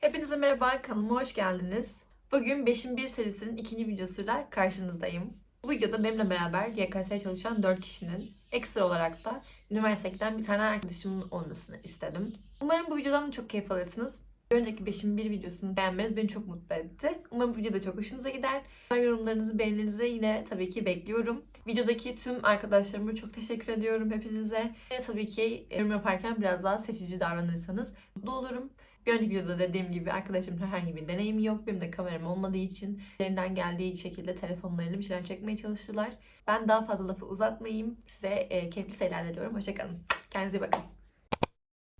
Hepinize merhaba, kanalıma hoş geldiniz. Bugün 5'in 1 serisinin ikinci videosuyla karşınızdayım. Bu videoda benimle beraber YKS'ye çalışan 4 kişinin ekstra olarak da üniversiteden bir tane arkadaşımın olmasını istedim. Umarım bu videodan da çok keyif alırsınız. Önceki 5'in 1 videosunu beğenmeniz beni çok mutlu etti. Umarım bu video da çok hoşunuza gider. Yorumlarınızı, beğenilerinizi yine tabii ki bekliyorum. Videodaki tüm arkadaşlarıma çok teşekkür ediyorum hepinize. Ve tabii ki yorum yaparken biraz daha seçici davranırsanız mutlu olurum. Bir önceki videoda dediğim gibi arkadaşımın herhangi bir deneyimi yok. Benim de kameram olmadığı için ellerinden geldiği şekilde telefonlarıyla bir şeyler çekmeye çalıştılar. Ben daha fazla lafı uzatmayayım. Size e, keyifli seyirler diliyorum. Hoşçakalın. Kendinize iyi bakın.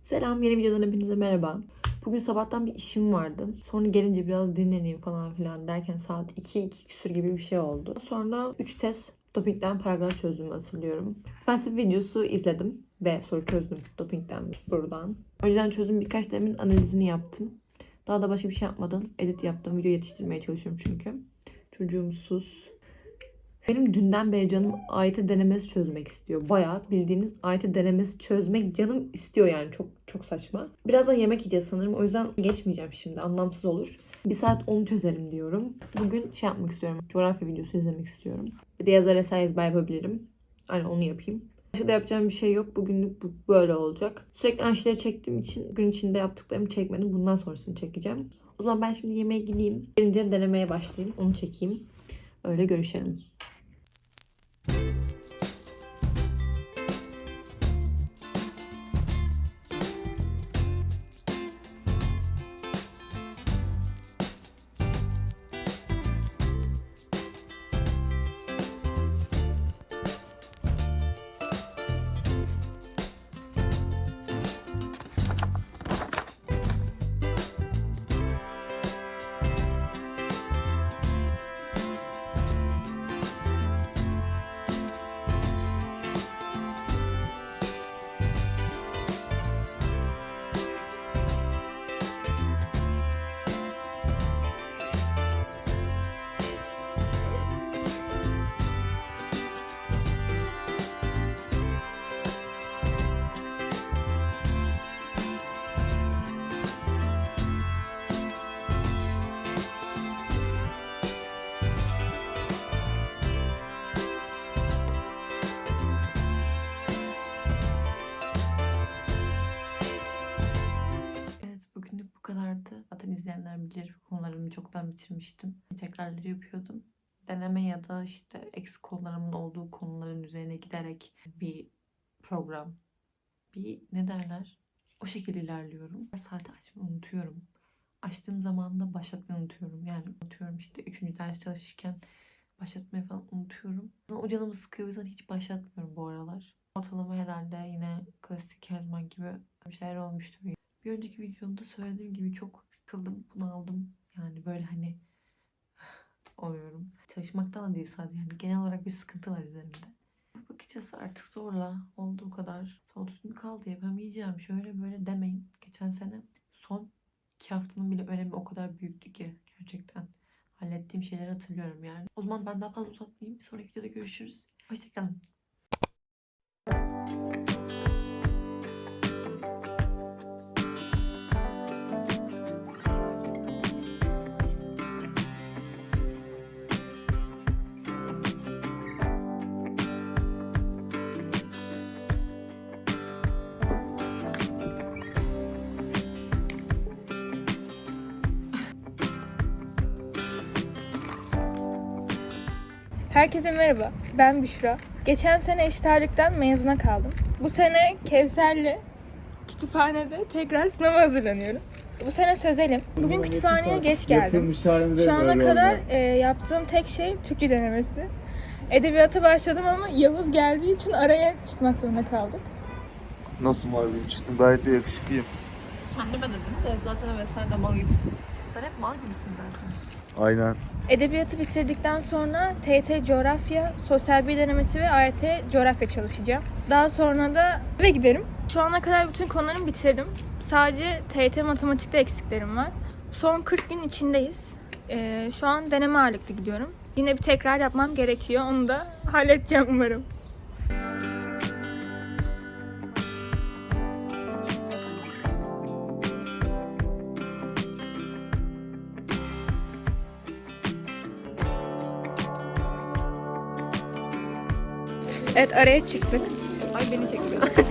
Selam, yeni videodan hepinize merhaba. Bugün sabahtan bir işim vardı. Sonra gelince biraz dinleneyim falan filan derken saat 2 2 küsür gibi bir şey oldu. Sonra 3 test dopingden paragraf çözdüğümü hatırlıyorum. Felsefe videosu izledim ve soru çözdüm dopingden buradan. Önceden çözdüğüm birkaç temin analizini yaptım. Daha da başka bir şey yapmadan edit yaptım. Video yetiştirmeye çalışıyorum çünkü. Çocuğum sus. Benim dünden beri canım AYT denemesi çözmek istiyor. Bayağı bildiğiniz AYT denemesi çözmek canım istiyor yani. Çok çok saçma. Birazdan yemek yiyeceğiz sanırım. O yüzden geçmeyeceğim şimdi. Anlamsız olur. Bir saat onu çözelim diyorum. Bugün şey yapmak istiyorum. Coğrafya videosu izlemek istiyorum. Bir de yazar eser ezber yapabilirim. Aynen onu yapayım. Başka yapacağım bir şey yok. Bugünlük bu böyle olacak. Sürekli aynı şeyleri çektiğim için gün içinde yaptıklarımı çekmedim. Bundan sonrasını çekeceğim. O zaman ben şimdi yemeğe gideyim. Gelince denemeye başlayayım. Onu çekeyim. Öyle görüşelim. Çoktan bitirmiştim. Tekrarları yapıyordum. Deneme ya da işte eksik konularımın olduğu konuların üzerine giderek bir program, bir ne derler? O şekilde ilerliyorum. Saati açmayı unutuyorum. Açtığım zaman da başlatmayı unutuyorum. Yani unutuyorum işte üçüncü ders çalışırken başlatmayı falan unutuyorum. O canımı sıkıyor yüzden hiç başlatmıyorum bu aralar. Ortalama herhalde yine klasik her zaman gibi bir şeyler olmuştur. Bir önceki videomda söylediğim gibi çok sıkıldım, bunaldım. Böyle hani oluyorum. Çalışmaktan da değil sadece yani genel olarak bir sıkıntı var üzerimde. Bakacağız artık zorla olduğu kadar soğutsun kaldı yapamayacağım şöyle böyle demeyin. Geçen sene son iki haftanın bile önemi o kadar büyüktü ki gerçekten. Hallettiğim şeyleri hatırlıyorum yani. O zaman ben daha fazla uzatmayayım. Bir sonraki videoda görüşürüz. Hoşçakalın. Herkese merhaba, ben Büşra. Geçen sene eşit ağırlıktan mezuna kaldım. Bu sene Kevser'le kütüphanede tekrar sınava hazırlanıyoruz. Bu sene sözelim. Bugün kütüphaneye geç geldim. Şu ana kadar e, yaptığım tek şey Türkçe denemesi. Edebiyata başladım ama Yavuz geldiği için araya çıkmak zorunda kaldık. Nasıl mavi çıktım gayet de yakışıklıyım. Kendime dedim de zaten evet sen de mal gibisin. Sen hep mal gibisin zaten. Aynen. Edebiyatı bitirdikten sonra TYT coğrafya, sosyal bir denemesi ve AYT coğrafya çalışacağım. Daha sonra da eve giderim. Şu ana kadar bütün konularımı bitirdim. Sadece TYT matematikte eksiklerim var. Son 40 gün içindeyiz. Ee, şu an deneme ağırlıklı gidiyorum. Yine bir tekrar yapmam gerekiyor. Onu da halledeceğim umarım. Evet araya çıktık. Ay beni çekiyor.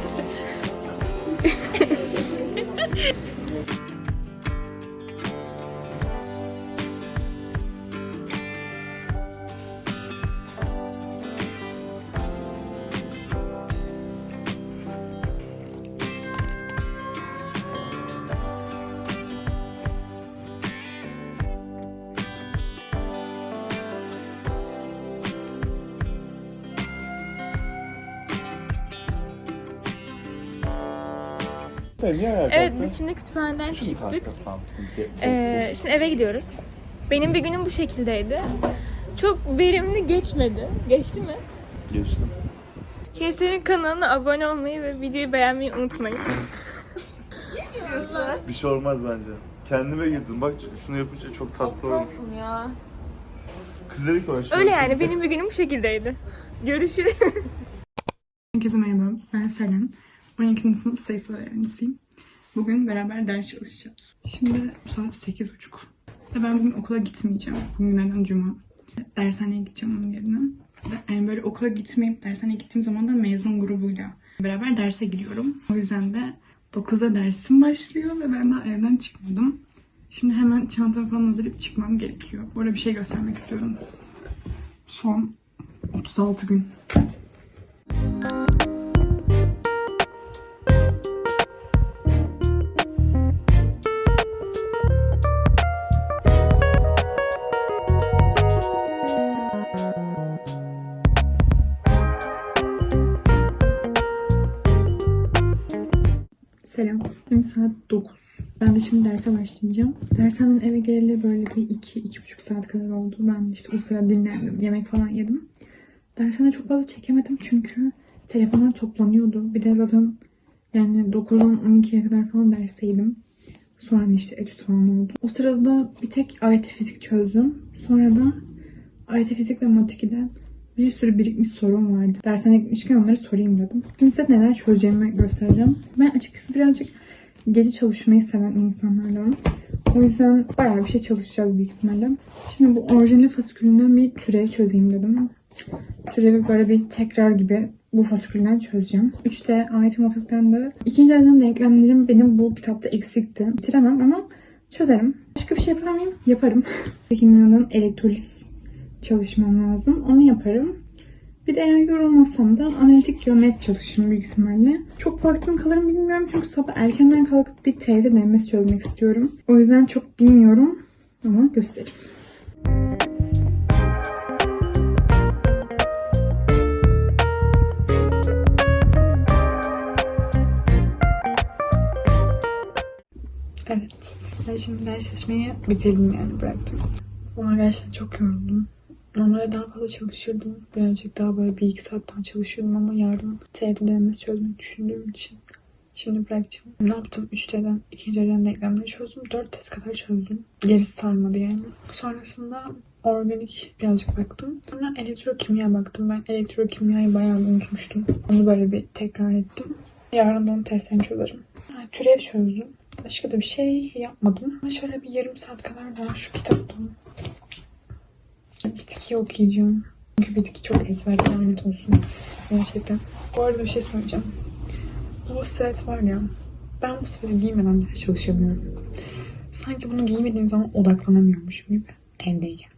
Evet biz şimdi kütüphaneden çıktık. Ee, şimdi eve gidiyoruz. Benim bir günüm bu şekildeydi. Çok verimli geçmedi. Geçti mi? Geçtim. Kevser'in kanalına abone olmayı ve videoyu beğenmeyi unutmayın. Bir şey olmaz bence. Kendime girdim. Bak şunu yapınca çok tatlı oldu. Olsun ya. Kız dedik o aşağı. Öyle yani benim bir günüm bu şekildeydi. Görüşürüz. Herkese merhaba, ben Selen. 12. sınıf sayısal öğrencisiyim. Bugün beraber ders çalışacağız. Şimdi saat 8.30. Ve ben bugün okula gitmeyeceğim. Bugün günlerden cuma. Dershaneye gideceğim onun yerine. Yani böyle okula gitmeyip dershaneye gittiğim zaman da mezun grubuyla beraber derse gidiyorum. O yüzden de 9'da dersim başlıyor ve ben daha evden çıkmadım. Şimdi hemen çantamı falan hazırlayıp çıkmam gerekiyor. Burada bir şey göstermek istiyorum. Son 36 gün. De şimdi derse başlayacağım. Dershaneden eve geleli böyle bir iki, iki buçuk saat kadar oldu. Ben işte o sıra dinlendim. Yemek falan yedim. Dershane çok fazla çekemedim çünkü telefonlar toplanıyordu. Bir de zaten yani 9'dan 12'ye kadar falan dersteydim. Sonra işte etüt falan oldu. O sırada da bir tek AYT fizik çözdüm. Sonra da AYT fizik ve mat 2'den bir sürü birikmiş sorum vardı. Dershaneye gitmişken onları sorayım dedim. Şimdi size neler çözeceğimi göstereceğim. Ben açıkçası birazcık gece çalışmayı seven insanlardanım. O yüzden bayağı bir şey çalışacağız büyük ihtimalle. Şimdi bu orijinal fasikülünden bir türev çözeyim dedim. Türevi böyle bir tekrar gibi bu fasikülden çözeceğim. 3D ait matematikten de ikinci elden denklemlerim benim bu kitapta eksikti. Bitiremem ama çözerim. Başka bir şey yapar mıyım? Yaparım. Kimyanın elektroliz çalışmam lazım. Onu yaparım. Bir de eğer yorulmasam da analitik geometri çalışırım büyük ihtimalle. Çok vaktim kalır bilmiyorum çünkü sabah erkenden kalkıp bir TYT denemesi çözmek istiyorum. O yüzden çok bilmiyorum ama göstereyim. Evet. Ben şimdi ders çalışmayı bitirdim yani bıraktım. Ama gerçekten çok yoruldum. Normalde daha fazla çalışırdım. Birazcık daha böyle bir iki saat daha çalışırdım ama yarın TYT denemesi çözmeyi düşündüğüm için şimdi bırakacağım. Ne yaptım? 3D'den ikinci elden denklemleri çözdüm. 4 test kadar çözdüm. Gerisi sarmadı yani. Sonrasında organik birazcık baktım. Sonra elektrokimya baktım. Ben elektrokimyayı bayağı unutmuştum. Onu böyle bir tekrar ettim. Yarın da onu testlerini çözerim. Ha, Türev çözdüm. Başka da bir şey yapmadım. Ama şöyle bir yarım saat kadar daha şu kitaptan bitki okuyacağım. Çünkü bitki çok ezber lanet olsun. Gerçekten. Bu arada bir şey söyleyeceğim. Bu set var ya. Ben bu seti giymeden ders çalışamıyorum. Sanki bunu giymediğim zaman odaklanamıyormuşum gibi. Evdeyken.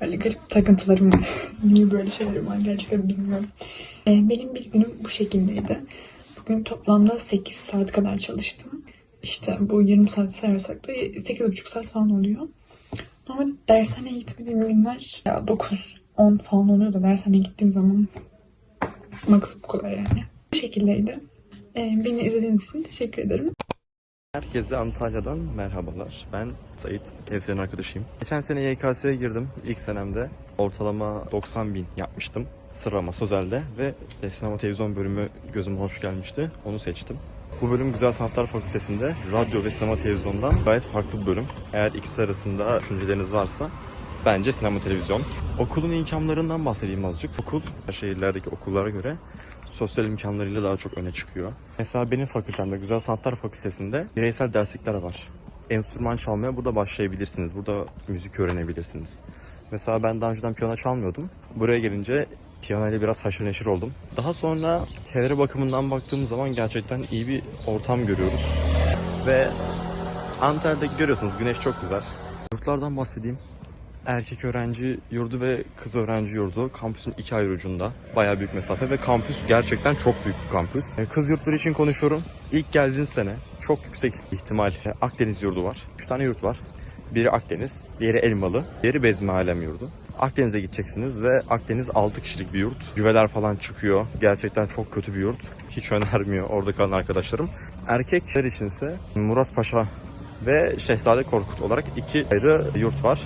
Böyle garip takıntılarım var. Niye böyle şeylerim var gerçekten bilmiyorum. Ee, benim bir günüm bu şekildeydi. Bugün toplamda 8 saat kadar çalıştım. İşte bu 20 saat sayarsak da 8,5 saat falan oluyor. Normalde dershaneye gitmediğim günler ya 9 10 falan oluyor da dershaneye gittiğim zaman max bu kadar yani. Bu şekildeydi. Ee, beni izlediğiniz için teşekkür ederim. Herkese Antalya'dan merhabalar. Ben Sait, Kevser'in arkadaşıyım. Geçen sene YKS'ye girdim ilk senemde. Ortalama 90 bin yapmıştım sıralama Sözel'de ve sinema televizyon bölümü gözüme hoş gelmişti. Onu seçtim. Bu bölüm Güzel Sanatlar Fakültesi'nde radyo ve sinema televizyondan gayet farklı bir bölüm. Eğer ikisi arasında düşünceleriniz varsa bence sinema televizyon. Okulun imkanlarından bahsedeyim azıcık. Okul şehirlerdeki okullara göre sosyal imkanlarıyla daha çok öne çıkıyor. Mesela benim fakültemde Güzel Sanatlar Fakültesi'nde bireysel derslikler var. Enstrüman çalmaya burada başlayabilirsiniz. Burada müzik öğrenebilirsiniz. Mesela ben daha önceden piyano çalmıyordum. Buraya gelince Piyano ile biraz haşır neşir oldum. Daha sonra çevre bakımından baktığım zaman gerçekten iyi bir ortam görüyoruz. Ve Antalya'da görüyorsunuz güneş çok güzel. Yurtlardan bahsedeyim. Erkek öğrenci yurdu ve kız öğrenci yurdu kampüsün iki ayrı ucunda. Bayağı büyük mesafe ve kampüs gerçekten çok büyük bir kampüs. E, Kız yurtları için konuşuyorum. İlk geldiğin sene çok yüksek ihtimal Akdeniz yurdu var. Üç tane yurt var. Biri Akdeniz, diğeri Elmalı, diğeri Bezmi Alem yurdu. Akdeniz'e gideceksiniz ve Akdeniz 6 kişilik bir yurt. Güveler falan çıkıyor. Gerçekten çok kötü bir yurt. Hiç önermiyor orada kalan arkadaşlarım. Erkekler içinse Murat Paşa ve Şehzade Korkut olarak iki ayrı yurt var.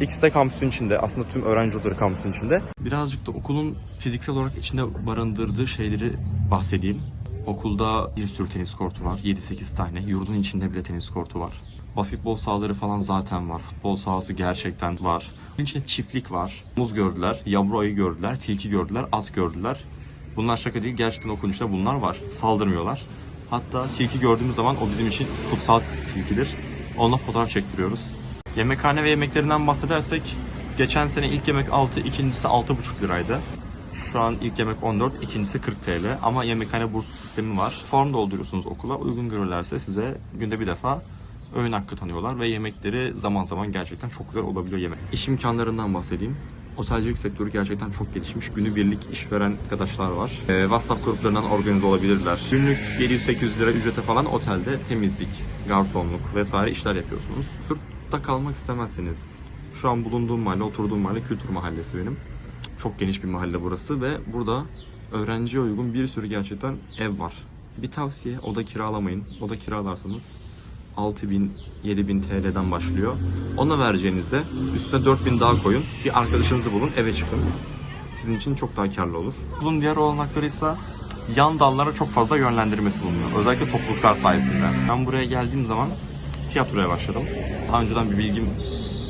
İkisi de kampüsün içinde. Aslında tüm öğrenci yurtları kampüsün içinde. Birazcık da okulun fiziksel olarak içinde barındırdığı şeyleri bahsedeyim. Okulda bir sürü tenis kortu var. 7-8 tane. Yurdun içinde bile tenis kortu var. Basketbol sahaları falan zaten var. Futbol sahası gerçekten var. Bunun içinde çiftlik var. Muz gördüler, yavru ayı gördüler, tilki gördüler, at gördüler. Bunlar şaka değil. Gerçekten okulun içinde bunlar var. Saldırmıyorlar. Hatta tilki gördüğümüz zaman o bizim için kutsal tilkidir. Onunla fotoğraf çektiriyoruz. Yemekhane ve yemeklerinden bahsedersek geçen sene ilk yemek 6, ikincisi 6,5 liraydı. Şu an ilk yemek 14, ikincisi 40 TL ama yemekhane burs sistemi var. Form dolduruyorsunuz okula. Uygun görürlerse size günde bir defa öğün hakkı tanıyorlar ve yemekleri zaman zaman gerçekten çok güzel olabiliyor yemek. İş imkanlarından bahsedeyim. Otelcilik sektörü gerçekten çok gelişmiş. Günübirlik iş veren arkadaşlar var. Ee, WhatsApp gruplarından organize olabilirler. Günlük 700-800 lira ücrete falan otelde temizlik, garsonluk vesaire işler yapıyorsunuz. Yurtta kalmak istemezseniz. Şu an bulunduğum mahalle, oturduğum mahalle kültür mahallesi benim. Çok geniş bir mahalle burası ve burada öğrenciye uygun bir sürü gerçekten ev var. Bir tavsiye oda kiralamayın. Oda kiralarsanız 6000 7000 TL'den başlıyor. Ona vereceğinizde üstüne 4000 daha koyun. Bir arkadaşınızı bulun, eve çıkın. Sizin için çok daha karlı olur. Bunun diğer olanakları ise yan dallara çok fazla yönlendirmesi bulunuyor. Özellikle topluluklar sayesinde. Ben buraya geldiğim zaman tiyatroya başladım. Daha önceden bir bilgim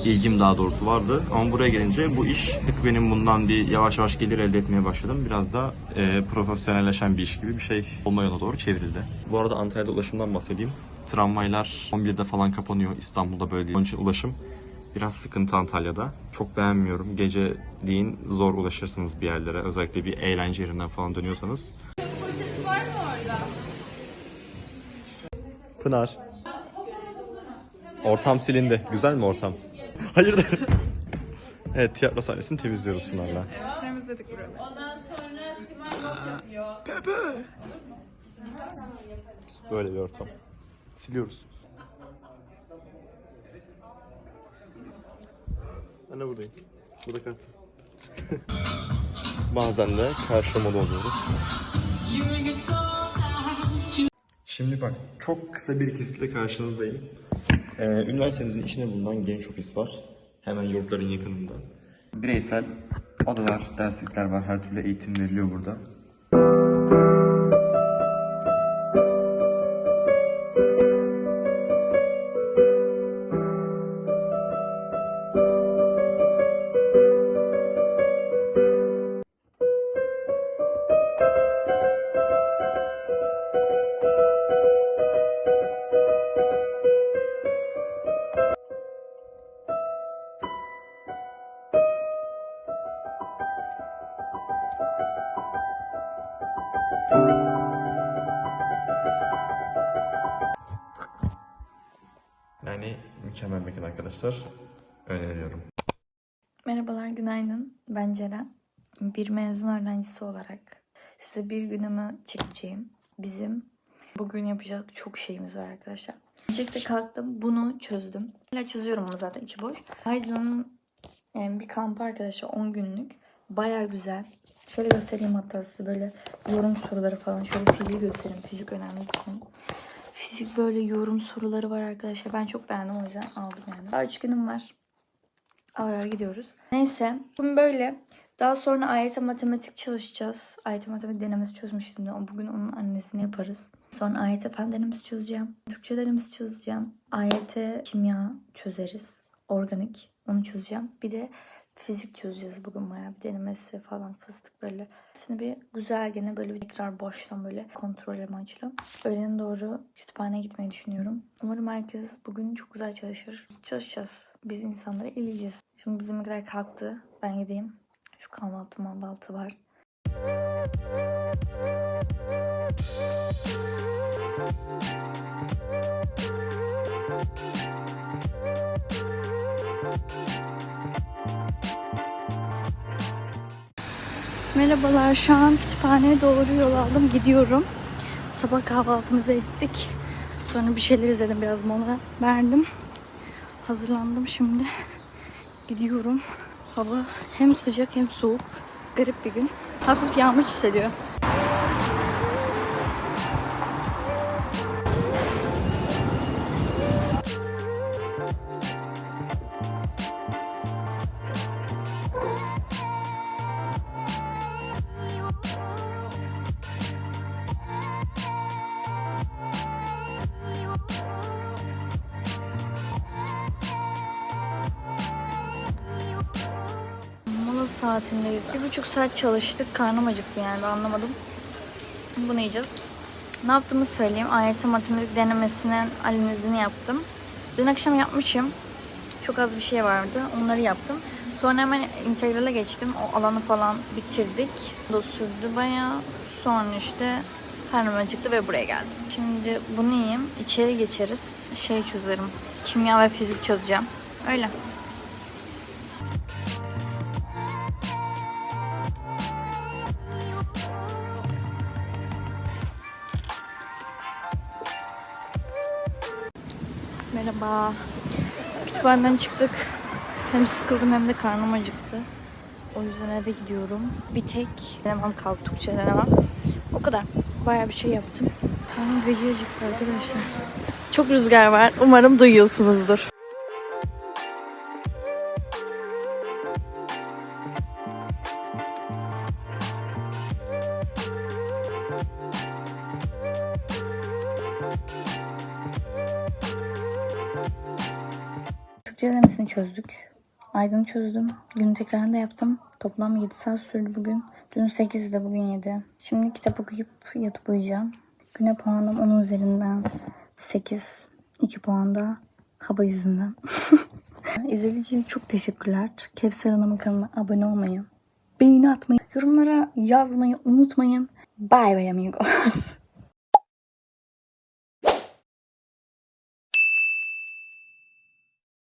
ilgim daha doğrusu vardı. Ama buraya gelince bu iş tık benim bundan bir yavaş yavaş gelir elde etmeye başladım. Biraz da e, profesyonelleşen bir iş gibi bir şey olma yoluna doğru çevrildi. Bu arada Antalya'da ulaşımdan bahsedeyim. Tramvaylar 11'de falan kapanıyor. İstanbul'da böyle değil. Onun için ulaşım biraz sıkıntı Antalya'da. Çok beğenmiyorum. Geceliğin zor ulaşırsınız bir yerlere. Özellikle bir eğlence yerinden falan dönüyorsanız. Pınar. Ortam silindi. Güzel mi ortam? Hayırdır? evet tiyatro sahnesini temizliyoruz Pınar'la. Temizledik burayı. Böyle bir ortam. Siliyoruz. Ben de buradayım. Burada kartı. Bazen de karşılamalı oluyoruz. Şimdi bak çok kısa bir kesitle karşınızdayım. Ee, üniversitemizin içinde bulunan genç ofis var. Hemen yurtların yakınında. Bireysel odalar, derslikler var. Her türlü eğitim veriliyor burada. Yani mükemmel mekan arkadaşlar. Öneriyorum. Merhabalar, günaydın. Ben Ceren. Bir mezun öğrencisi olarak size bir günümü çekeceğim. Bizim bugün yapacak çok şeyimiz var arkadaşlar. Öncelikle kalktım, bunu çözdüm. Hala çözüyorum ama zaten içi boş. Aydın'ın yani bir kampı arkadaşlar 10 günlük. Baya güzel. Şöyle göstereyim hatta size böyle yorum soruları falan. Şöyle fiziği göstereyim. Fizik önemli bir konu. Fizik böyle yorum soruları var arkadaşlar. Ben çok beğendim o yüzden aldım yani. Daha 3 günüm var. Ağır gidiyoruz. Neyse. Bugün böyle. Daha sonra AYT matematik çalışacağız. AYT matematik denemesi çözmüştüm de. Bugün onun annesini yaparız. Sonra AYT fen denemesi çözeceğim. Türkçe denemesi çözeceğim. AYT kimya çözeriz. Organik. Onu çözeceğim. Bir de fizik çözeceğiz bugün bayağı bir denemesi falan fıstık böyle. Hepsini bir güzel gene böyle bir tekrar baştan böyle kontrol amaçlı. Öğlene doğru kütüphaneye gitmeyi düşünüyorum. Umarım herkes bugün çok güzel çalışır. Çalışacağız. Biz insanları eleyeceğiz. Şimdi bizim kadar kalktı. Ben gideyim. Şu kahvaltı mahvaltı var. Merhabalar şu an kütüphaneye doğru yol aldım gidiyorum. Sabah kahvaltımızı ettik. Sonra bir şeyler izledim biraz mola verdim. Hazırlandım şimdi. Gidiyorum. Hava hem sıcak hem soğuk. Garip bir gün. Hafif yağmur hissediyor. Mola saatindeyiz. Bir buçuk saat çalıştık. Karnım acıktı yani ben anlamadım. Bunu yiyeceğiz. Ne yaptığımı söyleyeyim. AYT matematik denemesinin analizini yaptım. Dün akşam yapmışım. Çok az bir şey vardı. Onları yaptım. Sonra hemen integrale geçtim. O alanı falan bitirdik. Da sürdü bayağı. Sonra işte karnım acıktı ve buraya geldim. Şimdi bunu yiyeyim. İçeri geçeriz. Şey çözerim. Kimya ve fizik çözeceğim. Öyle. Merhaba. Kütüphaneden çıktık. Hem sıkıldım hem de karnım acıktı. O yüzden eve gidiyorum. Bir tek denemem kaldı. Türkçe denemem. O kadar. Bayağı bir şey yaptım. Karnım feci acıktı arkadaşlar. Çok rüzgar var. Umarım duyuyorsunuzdur. Türkçe denemesini çözdük. Aydın'ı çözdüm. Günü tekrarında yaptım. Toplam 7 saat sürdü bugün. Dün 8'de bugün 7. Şimdi kitap okuyup yatıp uyuyacağım. Güne puanım 10 üzerinden 8. 2 puan da hava yüzünden. İzlediğiniz için çok teşekkürler. Kevser Hanım'ın kanalına abone olmayı, beğeni atmayı, yorumlara yazmayı unutmayın. Bye bye amigos.